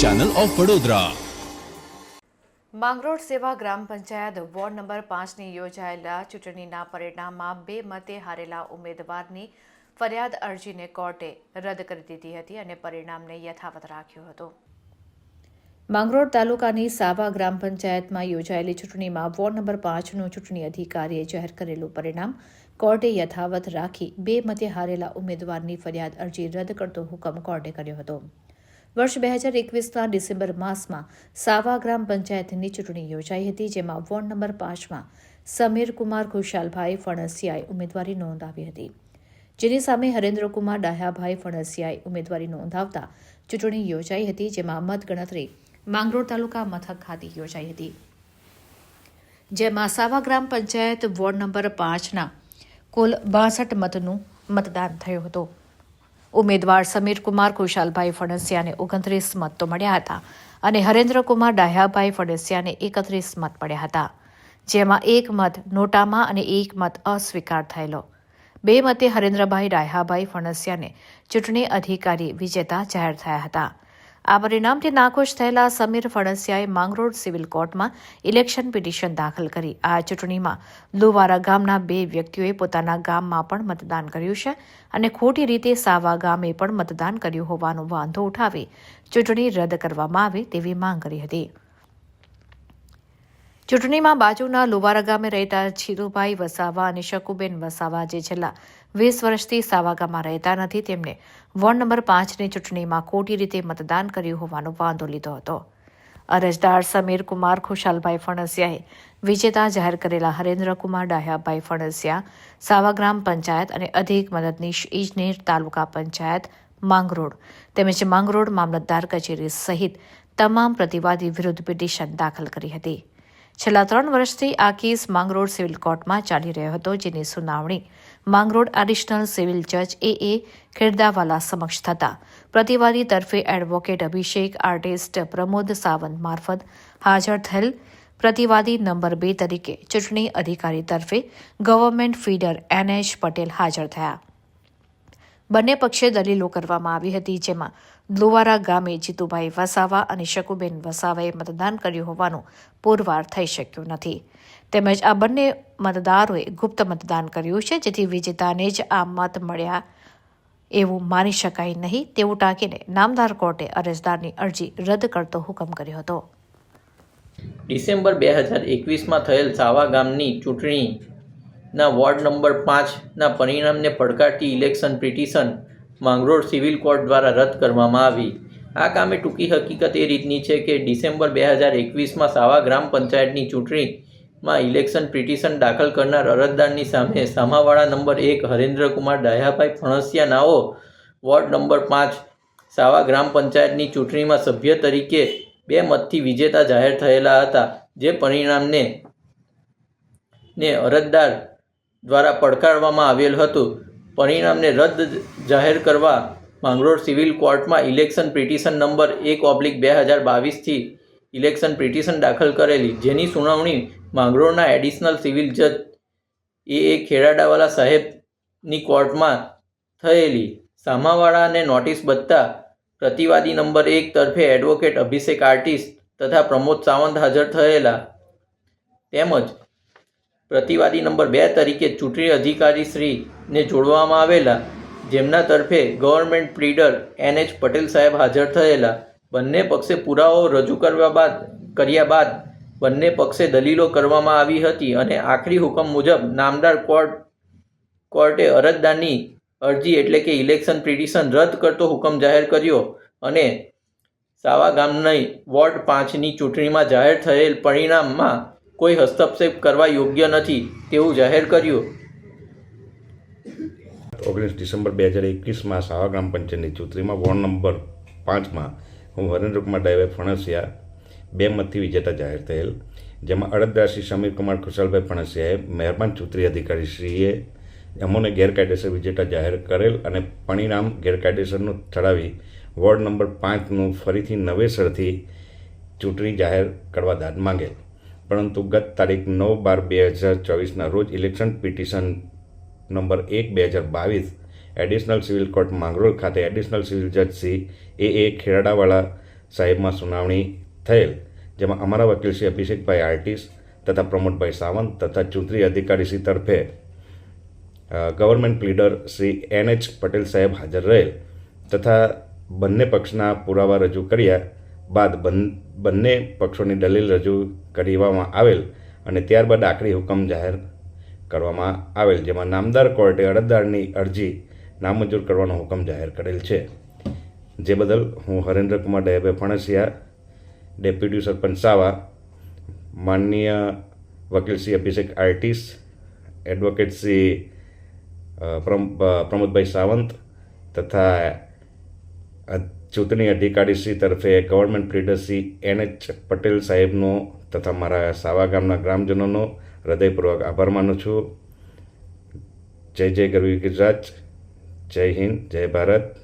Channel of Vadodara Mangrol સેવા ગ્રામ panchayat ward number પાંચની યોજાયેલા ચૂંટણીના પરિણામમાં બે મતે હારેલા ઉમેદવારની ફરિયાદ અરજીને કોર્ટે રદ કરી દીધી હતી અને પરિણામને યથાવત રાખ્યું હતું. માંગરોળ તાલુકાની સાવા ગ્રામ પંચાયતમાં યોજાયેલી ચૂંટણીમાં વોર્ડ નંબર પાંચનું ચૂંટણી અધિકારીએ જાહેર કરેલું પરિણામ કોર્ટે યથાવત રાખી બે મતે હારેલા ઉમેદવારની ફરિયાદ અરજી રદ કરતો હુકમ કોર્ટે કર્યો હતો. વર્ષ બે હજાર એકવીસના ડિસેમ્બર માસમાં સાવા ગ્રામ પંચાયતની ચૂંટણી યોજાઈ હતી, જેમાં વોર્ડ નંબર પાંચમાં સમીર કુમાર ખુશાલભાઈ ફણસિયાએ ઉમેદવારી નોંધાવી હતી. જેની સામે હરેન્દ્રકુમાર ડાહ્યાભાઈ ફણસિયાએ ઉમેદવારી નોંધાવતા ચૂંટણી યોજાઈ હતી, જેમાં મતગણતરી માંગરોળ તાલુકા મથક ખાતે યોજાઈ હતી. જેમાં સાવા ગ્રામ પંચાયત વોર્ડ નંબર પાંચના કુલ બાસઠ મતનું મતદાન થયું હતું. ઉમેદવાર સમીરકુમાર, કુશાલભાઈ ફણસિયાને ઓગણત્રીસ મત તો મળ્યા હતા અને હરેન્દ્રકુમાર ડાહ્યાભાઈ ફણસિયાને એકત્રીસ મત પડ્યા હતા. જેમાં એક મત નોટામાં અને એક મત અસ્વીકાર થયેલો. બે મતે હરેન્દ્રભાઈ ડાહ્યાભાઈ ફણસિયાને ચૂંટણી અધિકારી વિજેતા જાહેર થયા હતા. આ પરિણામથી નાખુશ થયેલા સમીર ફણસિયાએ માંગરોળ સિવિલ કોર્ટમાં ઇલેક્શન પિટિશન દાખલ કરી. આ ચૂંટણીમાં લુવારા ગામના બે વ્યક્તિઓએ પોતાના ગામમાં પણ મતદાન કર્યું છે અને ખોટી રીતે સાવા ગામે પણ મતદાન કર્યું હોવાનો વાંધો ઉઠાવી ચૂંટણી રદ કરવામાં આવે તેવી માંગ કરી હતી. ચૂંટણીમાં બાજુના લુવારા ગામે રહેતા છીરુભાઈ વસાવા અને શકુબેન વસાવા જે છેલ્લા વીસ વર્ષથી સાવાગામાં રહેતા નથી તેમણે વોર્ડ નંબર પાંચની ચૂંટણીમાં ખોટી રીતે મતદાન કર્યું હોવાનો વાંધો લીધો હતો. અરજદાર સમીર કુમાર ખુશાલભાઈ ફણસિયાએ વિજેતા જાહેર કરેલા હરેન્દ્રકુમાર ડાહ્યાભાઈ ફણસિયા સાવાગ્રામ પંચાયત અને અધિક મદદનીશ ઇજનેર તાલુકા પંચાયત માંગરોળ તેમજ માંગરોળ મામલતદાર કચેરી સહિત તમામ પ્રતિવાદી વિરુદ્ધ પિટિશન દાખલ કરી હતી. છેલ્લા ત્રણ વર્ષથી આ કેસ માંગરોળ સિવિલ કોર્ટમાં ચાલી રહ્યો હતો, જેની સુનાવણી માંગરોળ એડિશનલ સિવિલ જજ એ એ ખેરદાવાલા સમક્ષ થતા. પ્રતિવાદી તરફે એડવોકેટ અભિષેક આર્ટિસ્ટ પ્રમોદ સાવંત મારફત હાજર થયેલ પ્રતિવાદી નંબર બે તરીકે ચૂંટણી અધિકારી તરફે government pleader N H Patel હાજર થયા. બંને પક્ષે દલીલો કરવામાં આવી હતી, જેમાં લુવારા ગામે જીતુભાઈ વસાવા અને શકુબેન વસાવાએ મતદાન કર્યું હોવાનું પુરવાર થઈ શક્યું નથી. તેમજ આ બંને મતદારોએ ગુપ્ત મતદાન કર્યું છે, જેથી વિજેતાને જ આ મત મળ્યા એવું માની શકાય નહીં, તેવું ટાંકીને નામદાર કોર્ટે અરજદારની અરજી રદ કરતો હુકમ કર્યો હતો. ડિસેમ્બર બે હજાર એકવીસમાં થયેલ સાવા ગામની ચૂંટણીના વોર્ડ નંબર પાંચના પરિણામને પડકારતી election petition Mangrol civil court દ્વારા રદ કરવામાં આવી. આ કામે ટૂંકી હકીકત એ રીતની છે કે ડિસેમ્બર બે હજાર એકવીસમાં સાવા ગ્રામ પંચાયતની ચૂંટણીમાં ઇલેક્શન પિટિશન દાખલ કરનાર અરજદારની સામે સામાવાળા નંબર એક હરેન્દ્રકુમાર ડાયાભાઈ ફણસિયા નાઓ વોર્ડ નંબર પાંચ સાવા ગ્રામ પંચાયતની ચૂંટણીમાં સભ્ય તરીકે બે મતથી વિજેતા જાહેર થયેલા હતા, જે પરિણામને ને અરજદાર દ્વારા પડકારવામાં આવેલ હતું. પરિણામને રદ જાહેર કરવા માંગરોળ સિવિલ કોર્ટમાં ઇલેક્શન પિટિશન નંબર એક ઓબ્લિક બે હજાર બાવીસથી ઇલેક્શન પિટિશન દાખલ કરેલી. જેની સુનાવણી માંગરોળના એડિશનલ સિવિલ જજ એ એ ખેડાડાવાલા સાહેબની કોર્ટમાં થયેલી. સામાવાળાને નોટિસ બદતા પ્રતિવાદી નંબર એક તરફે એડવોકેટ અભિષેક આર્ટિસ્ટ તથા પ્રમોદ સાવંત હાજર થયેલા. તેમજ પ્રતિવાદી નંબર બે તરીકે ચૂંટણી અધિકારી શ્રીને જોડવામાં આવેલા, જેમના તરફે government pleader N H Patel સાહેબ હાજર થયેલા, બંને પક્ષે પુરાવો રજૂ કરવા બાદ, કર્યા બાદ બંને પક્ષે દલીલો કરવામાં આવી હતી અને આખરી હુકમ મુજબ નામદાર કોર્ટ, કોર્ટે અરજદારની અરજી એટલે કે ઇલેક્શન પિટિશન રદ કરતો હુકમ જાહેર કર્યો અને સાવા ગામની વોર્ડ પાંચની ચૂંટણીમાં જાહેર થયેલ પરિણામમાં કોઈ હસ્તક્ષેપ કરવા યોગ્ય નથી તેવું જાહેર કર્યું. ઓગણીસ ડિસેમ્બર બે હજાર એકવીસમાં સાવા ગ્રામ પંચાયતની ચૂંટણીમાં વોર્ડ નંબર પાંચમાં હું વરેન્દ્રકુમાર ડાયવે ફણસિયા બે મતથી વિજેતા જાહેર થયેલ, જેમાં અડદરાશી શ્રી સમીર કુમાર કુશલભાઈ ફણસિયાએ મહેરબાન ચૂંટણી અધિકારી શ્રીએ અમોને ગેરકાયદેસર વિજેતા જાહેર કરેલ અને પરિણામ ગેરકાયદેસરનું ઠરાવી વોર્ડ નંબર પાંચનું ફરીથી નવેસરથી ચૂંટણી જાહેર કરવા દાદ માંગેલ. પરંતુ ગત તારીખ નવ બાર બે હજાર ચોવીસના રોજ ઇલેક્શન પિટિશન નંબર એક બે હજાર બાવીસ એડિશનલ સિવિલ કોર્ટ માંગરોળ ખાતે એડિશનલ સિવિલ જજ શ્રી એ એ ખેડાવાળા સાહેબમાં સુનાવણી થયેલ, જેમાં અમારા વકીલ શ્રી અભિષેકભાઈ આર્ટિસ્ટ તથા પ્રમોદભાઈ સાવંત તથા ચૂંટણી અધિકારી શ્રી તરફે government pleader Shri N H Patel સાહેબ હાજર રહેલ તથા બંને પક્ષના પુરાવા રજૂ કર્યા બાદ બન- બંને પક્ષોની દલીલ રજૂ કરવામાં આવેલ અને ત્યારબાદ આખરી હુકમ જાહેર કરવામાં આવેલ, જેમાં નામદાર કોર્ટે અરજદારની અરજી નામંજૂર કરવાનો હુકમ જાહેર કરેલ છે. જે બદલ હું હરેન્દ્રકુમાર ડેબે ફણસિયા, ડેપ્યુટી સરપંચ સાવા, માનનીય વકીલ શ્રી અભિષેક આર્ટિસ્ટ એડવોકેટ શ્રી પ્રમ- પ્રમોદભાઈ સાવંત તથા ચૂંટણી અધિકારીશ્રી તરફે ગવર્મેન્ટ લીડરશ્રી એન એચ પટેલ સાહેબનો તથા મારા સાવા ગામના ગ્રામજનોનો હૃદયપૂર્વક આભાર માનું છું. જય જય ગરવી ગુજરાત. જય હિન્દ. જય ભારત.